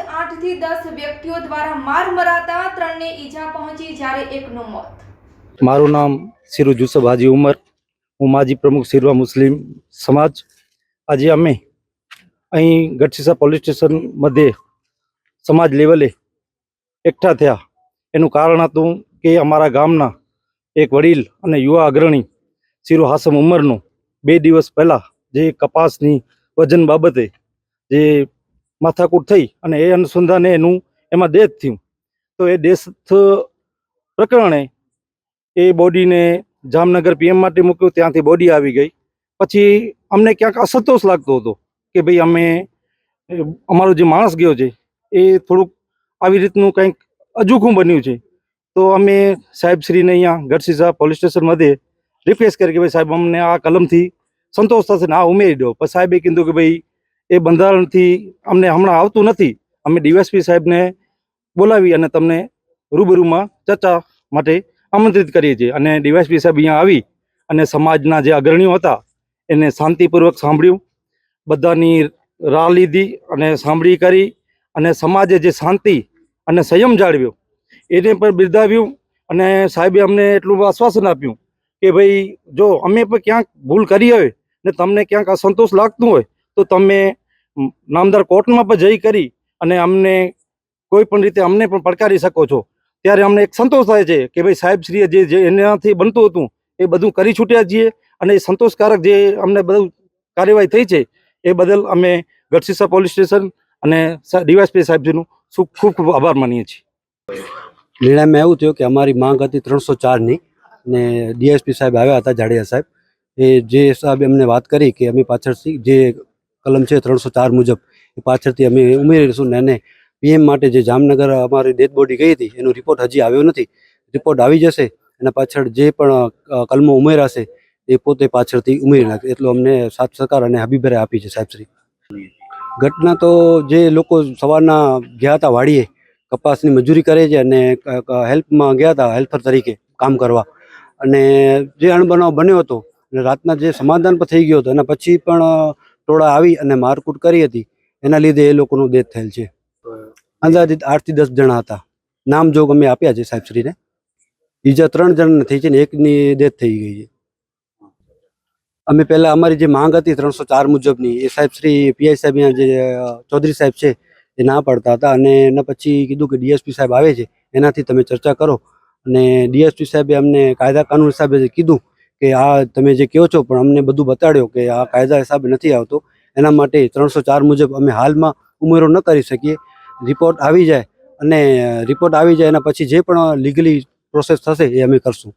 આઠથી દસ વ્યક્તિઓ દ્વારા માર મરાતા ત્રણને ઈજા પહોંચી જ્યારે એકનું મોત. મારું નામ સિરુ જુસફ હાજી ઉમર. હું માજી પ્રમુખ સિરવા મુસ્લિમ સમાજ. આજે અમે અહીં ગઢસીસા પોલીસ સ્ટેશન મધ્યે સમાજ લેવલે એકઠા થયા. એનું કારણ હતું કે અમારા ગામના એક વડીલ અને યુવા અગ્રણી સિરુ હાસમ ઉમરનું બે દિવસ પહેલાં જે કપાસની વજન બાબતે જે માથાકૂટ થઈ અને એ અનુસંધાને એનું એમાં ડેથ થયું. તો એ ડેથ પ્રકરણે એ બોડીને જામનગર પીએમ માટે મૂક્યું, ત્યાંથી બોડી આવી ગઈ. પછી અમને ક્યાંક અસંતોષ લાગતો હતો કે ભાઈ અમે અમારો જે માણસ ગયો છે, એ થોડુંક આવી રીતનું કંઈક અજુખું બન્યું છે. તો અમે સાહેબશ્રીને અહીંયા ગઢસીસા પોલીસ સ્ટેશન મધ્યે રિક્વેસ્ટ કરી કે ભાઈ સાહેબ અમને આ કલમથી સંતોષ થશે ને આ ઉમેરી દો. પછી સાહેબે કીધું કે ભાઈ એ બંધારણથી અમને હમણાં આવતું નથી. અમે ડીવાયસપી સાહેબને બોલાવી અને તમને રૂબરૂમાં ચર્ચા માટે આમંત્રિત કરીએ છીએ. અને ડીવાયસપી સાહેબ અહીંયા આવી અને સમાજના જે અગ્રણીઓ હતા, એને શાંતિપૂર્વક સાંભળ્યું. બધાની રાહ લીધી અને સાંભળી કરી અને સમાજે જે શાંતિ અને સંયમ જાળવ્યો, એને પણ બિરદાવ્યું. અને સાહેબે અમને એટલું આશ્વાસન આપ્યું કે ભાઈ, જો અમે પણ ક્યાંક ભૂલ કરી હોય ને તમને ક્યાંક અસંતોષ લાગતું હોય, તો તમે નામદાર કોર્ટમાં પણ જઈ કરી અને અમને કોઈ પણ રીતે અમને પણ પડકારી શકો છો. ત્યારે અમને એક સંતોષ થાય છે કે ભાઈ સાહેબશ્રીએ જે જે એનાથી બનતું હતું, એ બધું કરી છૂટ્યા છીએ અને સંતોષકારક જે અમને બધું કાર્યવાહી થઈ છે, એ બદલ અમે ગઢસીસા પોલીસ સ્ટેશન અને ડીવાયસપી સાહેબજીનું ખૂબ ખૂબ આભાર માનીએ છીએ. નિર્ણયમાં એવું થયું કે અમારી માંગ હતી ત્રણસો ચારની ને ડીએસપી સાહેબ આવ્યા હતા જાડેજા સાહેબ. એ જે સાહેબે અમને વાત કરી કે અમે પાછળથી જે કલમ છે ત્રણસો ચાર મુજબ. એ પાછળથી અમે ઉમેરીશું. ને એને પીએમ માટે જે જામનગર અમારી ડેડ બોડી ગઈ હતી, એનો રિપોર્ટ હજી આવ્યો નથી. રિપોર્ટ આવી જશે એના પાછળ જે પણ કલમો ઉમેરાશે, એ પોતે પાછળથી ઉમેરી નાખે. એટલો અમને સાથ સહકાર અને હબીબરે આપી છે સાહેબશ્રી ઘટના તો જે લોકો સવારના ગયા હતા વાડીએ, કપાસની મજૂરી કરે છે અને હેલ્પમાં ગયા હતા, હેલ્પર તરીકે કામ કરવા. અને જે અણબનાવ બન્યો હતો, અને રાતના જે સમાધાન પણ થઈ ગયો હતો, એના પછી પણ ટોળા આવી અને મારકૂટ કરી હતી. એના લીધે એ લોકોનું ડેથ થયેલ છે. અંદાજિત આઠથી દસ જણા હતા. નામ જોગ અમે આપ્યા છે સાહેબશ્રીને બીજા ત્રણ જણ થઈ છે ને એકની ડેથ થઈ ગઈ છે. અમે પહેલા અમારી જે માંગ હતી ત્રણસો ચાર મુજબની, એ સાહેબ શ્રી પીઆઈ સાહેબ જે ચૌધરી સાહેબ છે, એ ના પાડતા હતા અને એના પછી કીધું કે ડીએસપી સાહેબ આવે છે. એનાથી તમે ચર્ચા કરો. અને ડીએસપી સાહેબે અમને કાયદા કાનૂન હિસાબે કીધું કે આ તમે જે કહો છો, પણ અમને બધું બતાડ્યો કે આ કાયદા હિસાબે નથી આવતો. એના માટે ત્રણસો ચાર મુજબ અમે હાલમાં ઉમેરો ન કરી શકીએ. રિપોર્ટ આવી જાય અને રિપોર્ટ આવી જાય એના પછી જે પણ લીગલી પ્રોસેસ થશે એ અમે કરશું.